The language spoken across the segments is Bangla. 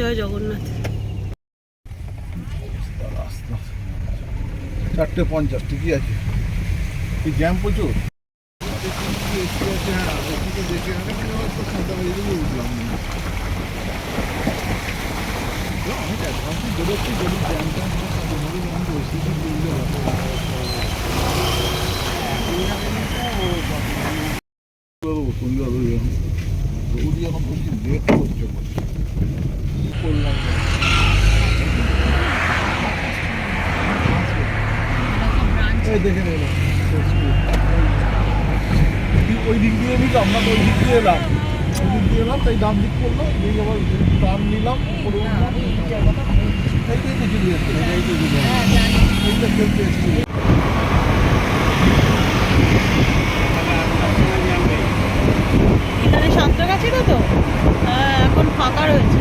জয় জগন্নাথ। চারটে পঞ্চাশ ঠিকই আছে। কি জ্যাম প্রচুর? সুন্দর এখন বলছি লেট করছে করলাম এই দেখে নিলাম। ওই দিক দিয়ে নিলাম না ওই দিক দিয়ে এলাম। ওই দিক দিয়ে এলাম, তাই ডান দিক করল দিয়ে আবার টার্ন নিলাম করে এইটাই দেখে চলে এইটাই খেলতে এসেছিল এখানে সাঁতরাগাছিটা তো হ্যাঁ এখন ফাঁকা রয়েছে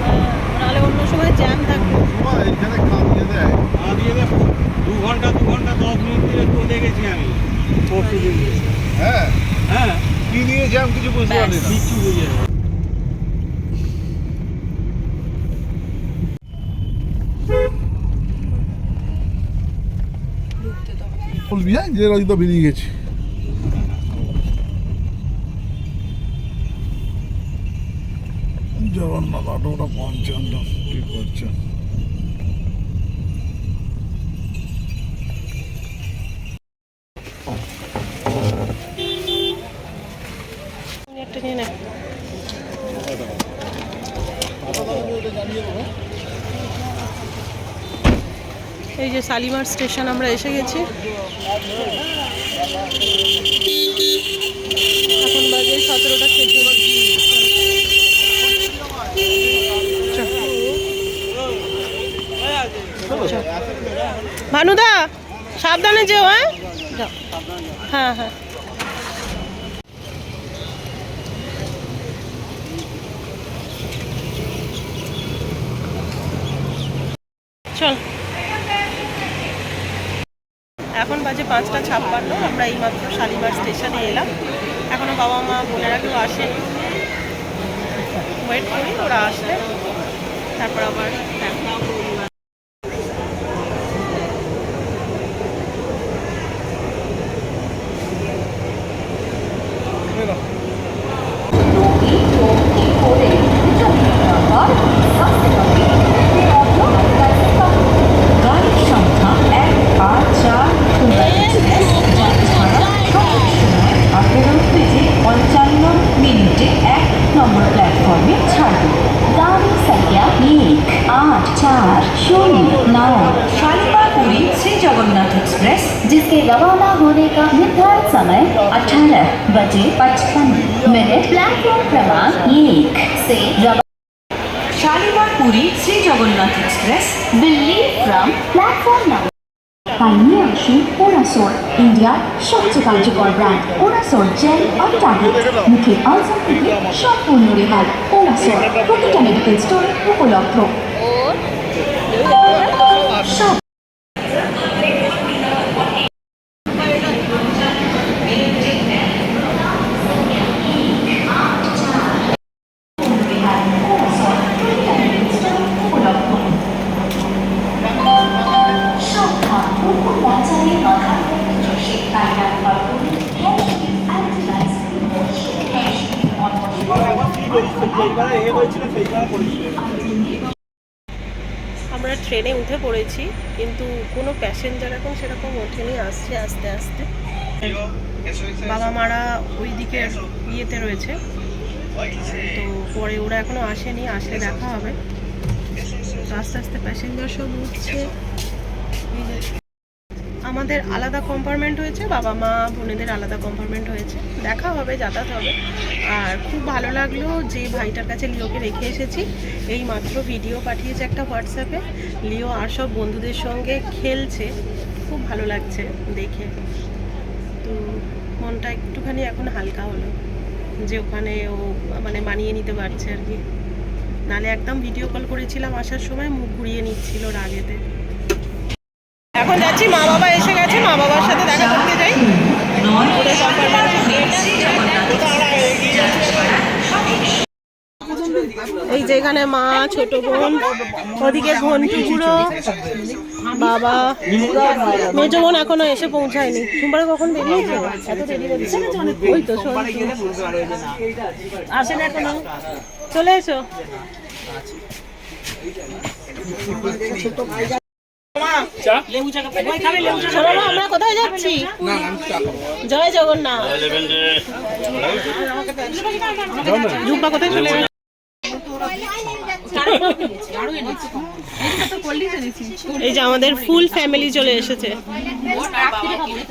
হ্যাঁ, নাহলে অন্য সময় জ্যাম থাকবে সময় এখানে খাওয়া দেয় দিয়ে দেখো দু ঘণ্টা দু ঘণ্টা দশ মিনিট দিয়ে চলে গেছি আমি পরশু দিন হ্যাঁ হ্যাঁ কি নিয়ে জ্যাম কিছু বুঝতে পারলি না। কিচ্ছু বুঝে বলবি হ্যাঁ যে রাজি বেরিয়ে গেছি। জগন্নাথ অটোটা পঞ্চান্ন কি করছে শালিমার স্টেশন আমরা এসে গেছি। এখন বাজে সতেরোটা ভানুদা, সাবধানে যেও হ্যাঁ? হ্যাঁ হ্যাঁ। চল। এখন বাজে পাঁচটা ছাপ্পান্ন, আমরা এইমাত্র শালিমার স্টেশনে এলাম। এখনও বাবা মা বোনেরা কেউ আসেনি। ওয়েট করি, ওরা আসলে। তারপর আবার দেখা जनशताब्दी एक्सप्रेस जिसके रवाना होने का निर्धारित समय अठारह बजे पचपन मिनट। प्लेटफॉर्म क्रमांक एक से Shalimar Puri Shri Jagannath express Delhi from platform number India Shoe Unasol, India, shop to Kanjikor मुख्य के लिए प्रति मेडिकल स्टोर उपलब्ध हो বাবা মারা ওই দিকে ইয়েতে রয়েছে। তো পরে ওরা এখনও আসেনি, আসলে দেখা হবে। আস্তে আস্তে প্যাসেঞ্জার সব উঠছে। আমাদের আলাদা কম্পার্টমেন্ট হয়েছে বাবা মা বোনেদের আলাদা কম্পার্টমেন্ট হয়েছে। দেখা হবে, যাতায়াত হবে। আর খুব ভালো লাগল যে ভাইটার কাছে লিওকে রেখে এসেছি। এই মাত্র ভিডিও পাঠিয়েছে একটা হোয়াটসঅ্যাপে লিও আর সব বন্ধুদের সঙ্গে খেলছে। খুব ভালো লাগছে দেখে। মনটা একটুখানি এখন হালকা হলো, যে ওখানে ও মানে মানিয়ে নিতে পারছে আর কি। নালে একদম ভিডিও কল করেছিলাম আসার সময়, মুখ ঘুরিয়ে নিচ্ছিল রাগেতে। এখন যাচ্ছি, মা বাবা এসে গেছে, মা বাবার সাথে দেখা করতে যাই। এই যে এখানে মা ছোট বোন ওদিকে ঘন্টু বুড়ো বাবা মেজো বোন এখনও এসে পৌঁছায়নি। তোমার কখন বেরিয়েছে এত দেরি হচ্ছে ওই তো আসেন এখনও? চলে এসো। আমরা কোথায় যাচ্ছি? জয় জগন্নাথ। ঝুম্পা কোথায় চলে গেছে? এই যে আমাদের ফুল ফ্যামিলি চলে এসেছে।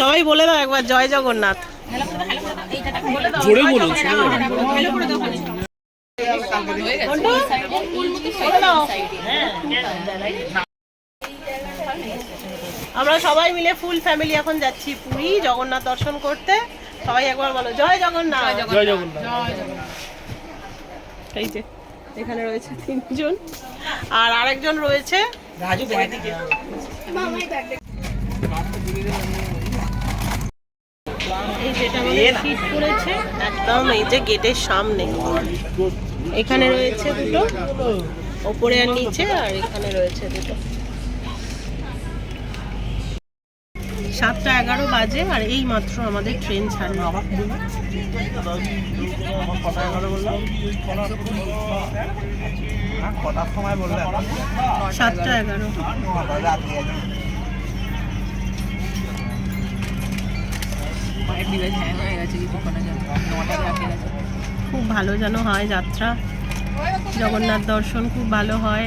সবাই বলে দাও একবার জয় জগন্নাথ। জোরে বলুন। আমরা সবাই মিলে ফুল ফ্যামিলি এখন যাচ্ছি পুরী জগন্নাথ দর্শন করতে। সবাই একবার বলো জয় জগন্নাথ। জয় জগন্নাথ। এই যে। এখানে রয়েছে তিনজন। আর আরেকজন রয়েছে করেছে একদম এই যে গেটের সামনে। এখানে রয়েছে দুটো ওপরে আর নিচে আর এখানে রয়েছে দুটো। সাতটা এগারো বাজে আর এই মাত্র আমাদের ট্রেন ছাড়লো। সাতটা এগারো। খুব ভালো যেন হয় যাত্রা। জগন্নাথ দর্শন খুব ভালো হয়।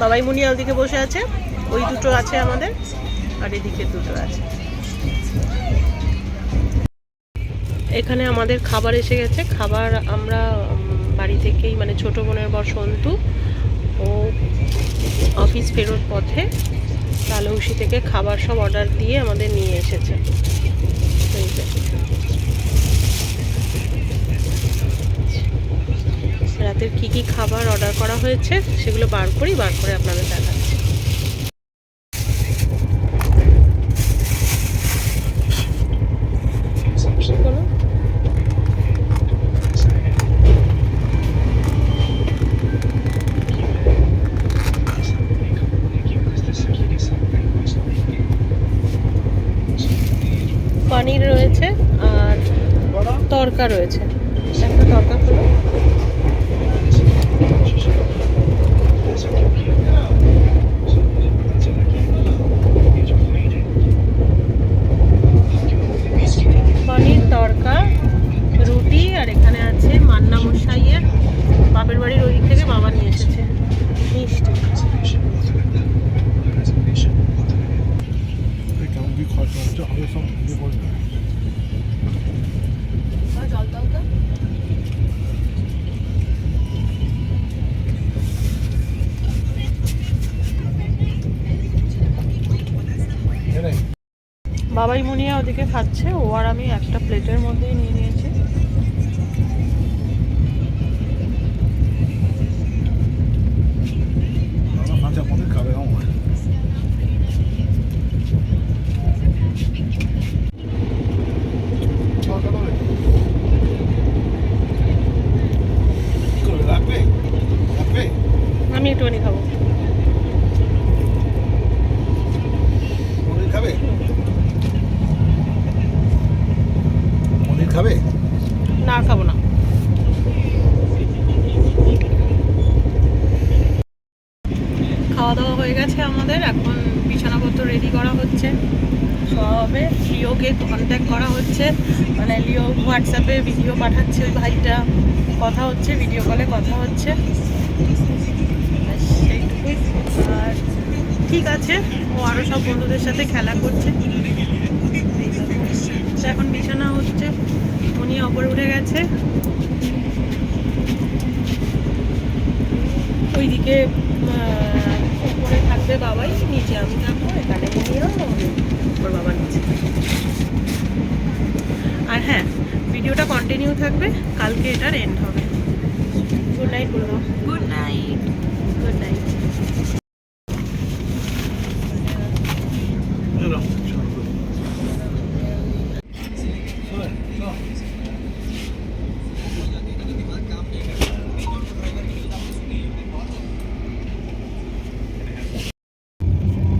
বাবাই মুনিয়া ওদিকে বসে আছে। ওই দুটো আছে আমাদের, আর এদিকে দুটো আছে। এখানে আমাদের খাবার এসে গেছে। খাবার আমরা বাড়ি থেকেই মানে ছোট বোনের বর সন্তু, ও অফিস ফেরোর পথে তালৌসি থেকে খাবার সব অর্ডার দিয়ে আমাদের নিয়ে এসেছে। রাতের কি কি খাবার অর্ডার করা হয়েছে, সেগুলো বার করি, বার করে আপনাদের দেখাচ্ছি বলো। পনির রয়েছে আর তরকা রয়েছে। একটা তরকা হলো পনির, তরকা, রুটি, আর এখানে আছে মান্না মশাইয়ের বাপের বাড়ির ওই থেকে বাবা নিয়ে এসেছে মিষ্টি এই কেমন কি সব এনে বাবাই মুনিয়া ওদিকে খাচ্ছে ও আর আমি একটা প্লেটের মধ্যেই নিয়ে নিয়েছি দাদা কাঁচা পনির খাবে আমার কি করবে রাখবে রাখবে আমি একটুখানি খাব পনির খাবে পনির খাবে না আর খাব না খাওয়া খাওয়া দাওয়া হয়ে গেছে আমাদের এখন বিছানাপত্র রেডি করা হচ্ছে সবে লিওকে কন্ট্যাক্ট করা হচ্ছে মানে লিও হোয়াটসঅ্যাপে ভিডিও পাঠাচ্ছে ওই ভাইটা কথা হচ্ছে ভিডিও কলে কথা হচ্ছে। সেইটুকুই। আর ঠিক আছে, ও আরও সব বন্ধুদের সাথে খেলা করছে। এখন বিছানা হচ্ছে, উনি অপর উঠে গেছে। ওইদিকে উপরে থাকবে বাবাই, নিচে আমি থাকব, এখানে উনিও ওর বাবা নিচে আর হ্যাঁ ভিডিওটা কন্টিনিউ থাকবে, কালকে এটার এন্ড হবে। গুড নাইট বলে গুড নাইট গুড নাইট এরকম ছাড়বো। চল, চল।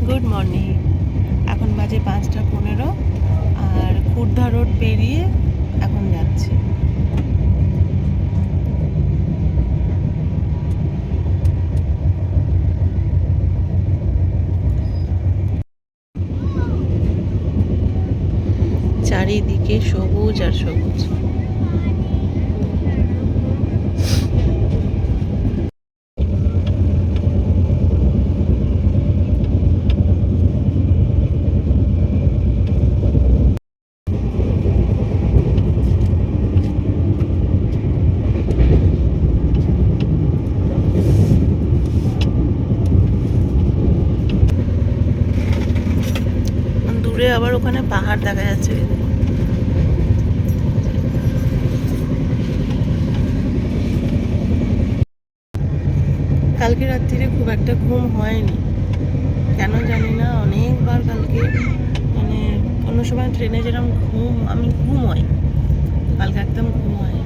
গুড মর্নিং এখন বাজে পাঁচটা পনেরো আর খুর্ধা রোড পেরিয়ে এখন যাচ্ছি চারিদিকে সবুজ আর সবুজ। আবার ওখানে পাহাড় দেখা যাচ্ছে। কালকে রাত্রিরে খুব একটা ঘুম হয়নি। কেন জানি না, অনেকবার কালকে মানে অন্য সময় ট্রেনে যেরকম ঘুম, আমি ঘুম হয় কালকে একদম ঘুম হয়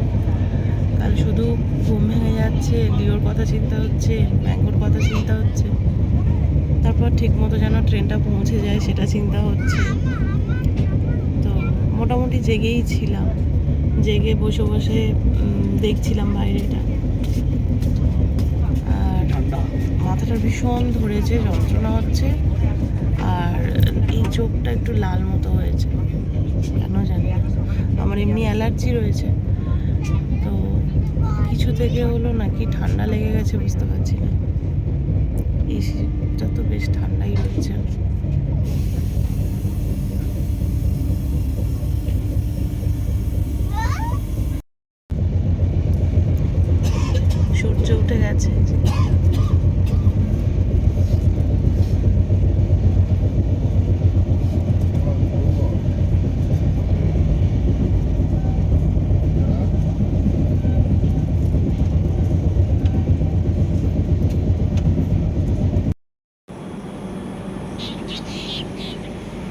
কাল শুধু ঘুম ভেঙে যাচ্ছে, লিওর কথা চিন্তা হচ্ছে ব্যাঙ্গোর কথা চিন্তা হচ্ছে। তারপর ঠিক মতো যেন ট্রেনটা পৌঁছে যায় সেটা চিন্তা হচ্ছে। তো মোটামুটি জেগেই ছিলাম। জেগে বসে বসে দেখছিলাম বাইরেটা আর মাথাটা ভীষণ ধরেছে যন্ত্রণা হচ্ছে, আর এই চোখটা একটু লাল মতো হয়েছে। কেন জানি। আমার এমনি অ্যালার্জি রয়েছে। তো কিছু থেকে হলো নাকি ঠান্ডা লেগে গেছে বুঝতে পারছি না। এসিটা তো বেশ ঠান্ডাই রয়েছে সূর্য উঠে গেছে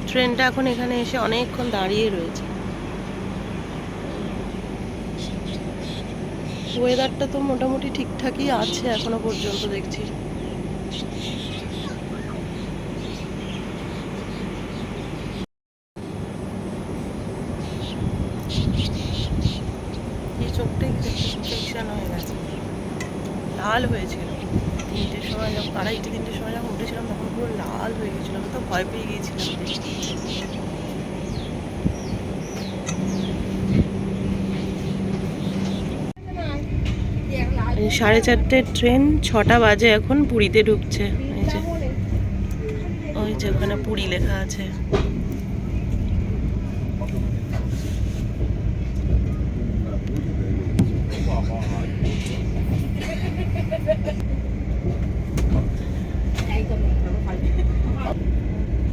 ট্রেনটা এখন এখানে এসে অনেকক্ষণ দাঁড়িয়ে রয়েছে। ওয়েদারটা তো মোটামুটি ঠিকঠাকই আছে এখনও পর্যন্ত দেখছি এই চোখটা ইনফেকশন হয়ে গেছে লাল হয়েছিল তিনটের সময় যখন আড়াইটে তিনটের সময় যখন উঠেছিলাম তখন পুরো লাল হয়ে গেছিল আমি তো ভয় পেয়ে গিয়েছিলাম দেখে এই সাড়ে চারটে ট্রেন ছটা বাজে এখন, পুরীতে ঢুকছে। ওই যে ওই যে ওখানে পুরী লেখা আছে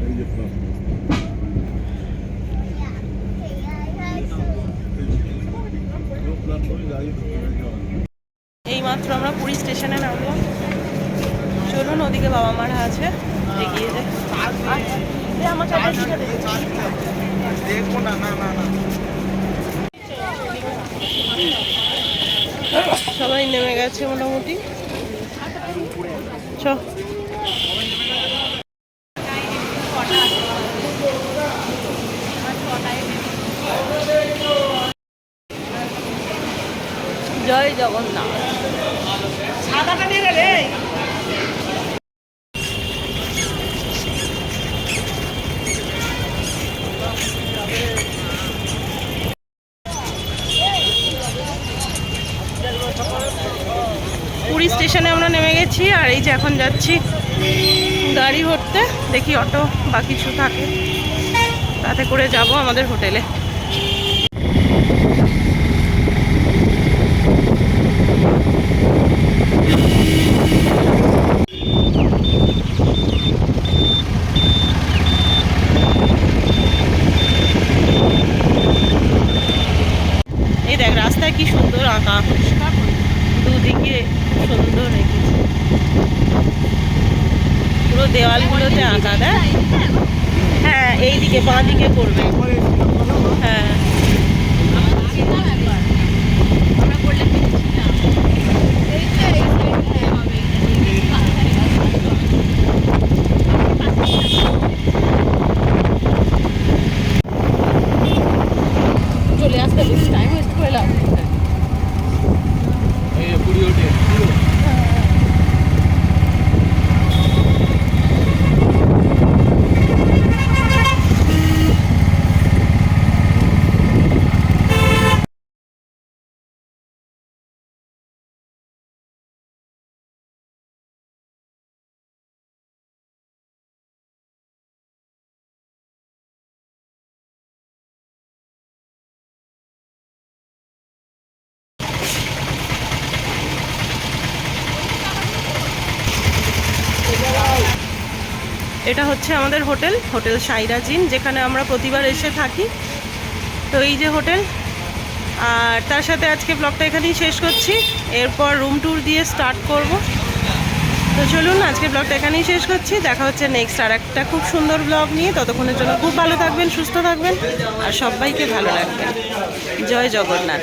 এই যে প্লাস। লোক প্ল্যাটফর্মে গাড়ি ঢুকে গেছে। এইমাত্র আমরা পুরী স্টেশনে নামলাম চলুন ওদিকে বাবা মারা আছে। এগিয়ে যায় এ, আমার দে। সবাই নেমে গেছে মোটামুটি। চ। যে এখন যাচ্ছি গাড়ি ভরতে দেখি অটো বা কিছু থাকে। তাতে করে যাব আমাদের হোটেলে। এই দেখ, রাস্তায় কি সুন্দর আঁকা দুদিকে সুন্দর রেখেছে পুরো দেওয়ালগুলোতে আঁকা, দেখ। হ্যাঁ এই দিকে বাঁ দিকে করবে। হ্যাঁ। চলে আসতে বেশি টাইম ওয়েস্ট করে এটা হচ্ছে আমাদের হোটেল হোটেল সাইরাজিন যেখানে আমরা প্রতিবার এসে থাকি। তো এই যে হোটেল, আর তার সাথে আজকে ব্লগটা এখানেই শেষ করছি। এরপর রুম ট্যুর দিয়ে স্টার্ট করব। তো চলুন, আজকে ব্লগটা এখানেই শেষ করছি। দেখা হচ্ছে নেক্সট আর একটা খুব সুন্দর ব্লগ নিয়ে। ততক্ষণের জন্য খুব ভালো থাকবেন, সুস্থ থাকবেন, আর সবাইকে ভালো রাখবেন। জয় জগন্নাথ।